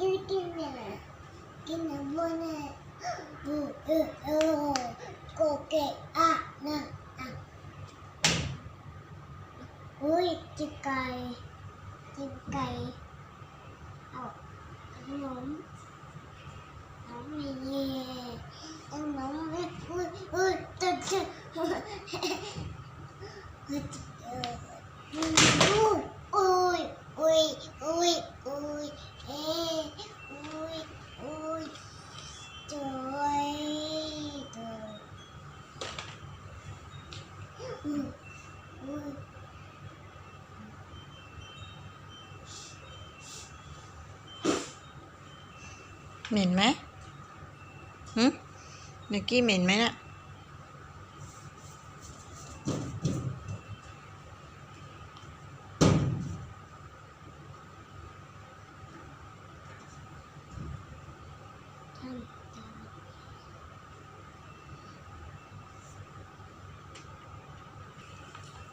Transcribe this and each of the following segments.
กินกินเนี่ยกินน้ำมันเนี่ยเออเออเออโกเกะอะนะอะอุ้ยจิกไก่จิกไก่เอาขนมน้ำมีเย่เอาน้ำไม่อุ้ยอุ้ยตัดจะเออเอออุ้ยอุ้ยอุ้ยอุ้ยเอ้อุ้ยอุ้ยจอยจอยอุ้ยอุ้ย เหม็นไหมหึนิกกี้เหม็นไหมน่ะำตาม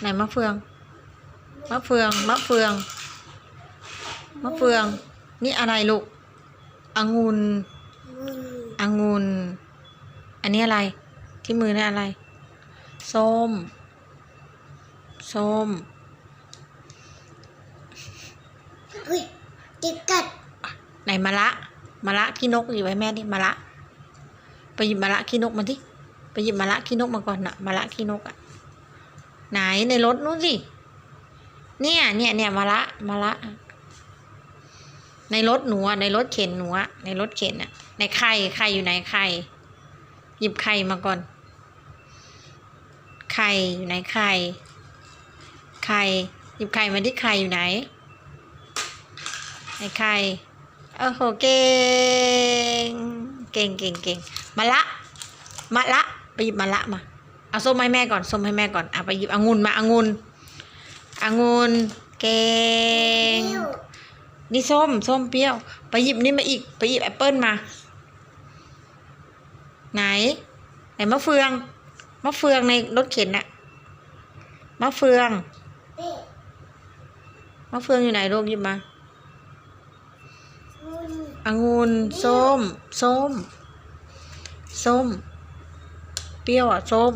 ไหนมะเฟืองไหนมะเฟือง มะเฟือง มะเฟือง มะเฟือง นี่อะไรลูกองุ่นมึนองุ่นอันนี้อะไร ที่มือนี่อะไร ส้ม ส้มเฮ้ยติดกัดไหนมะละมะละขี้นกอยู่ไว้แม่ดิมะละ ไปหยิบมะละขี้นกมาดิ ไปหยิบมะละขี้นกมาก่อนน่ะมะละขี้นกอะ ไหนในรถนู้นสิ เนี่ยเนี่ยเนี่ยมะละมะละ ในรถหนูอะในรถเข็นหนูอะในรถเข็นอะในไข่ไข่อยู่ไหนไข่หยิบไข่มาก่อน ไข่อยู่ไหนไข่ไข่หยิบไข่มาที่ไข่อยู่ไหนไอ้ไข่โอ้โหเก่ง เก่งเก่งเก่งมะละมะละ ไปหยิบมะละมา เอาส้มให้แม่ก่อนส้มให้แม่ก่อนอะไปหยิบองุ่นมาองุ่นองุ่นเก่งนี่ส้มส้มเปรี้ยว ไปหยิบนี่มาอีกไปหยิบแอปเปิลมา ไหน ไหนมะเฟืองมะเฟืองในรถเข็นน่ะมะเฟืองมะเฟืองอยู่ไหนลูกหยิบมาองุ่นส้ม ส้ม ส้ม เปรี้ยวอะ ส้ม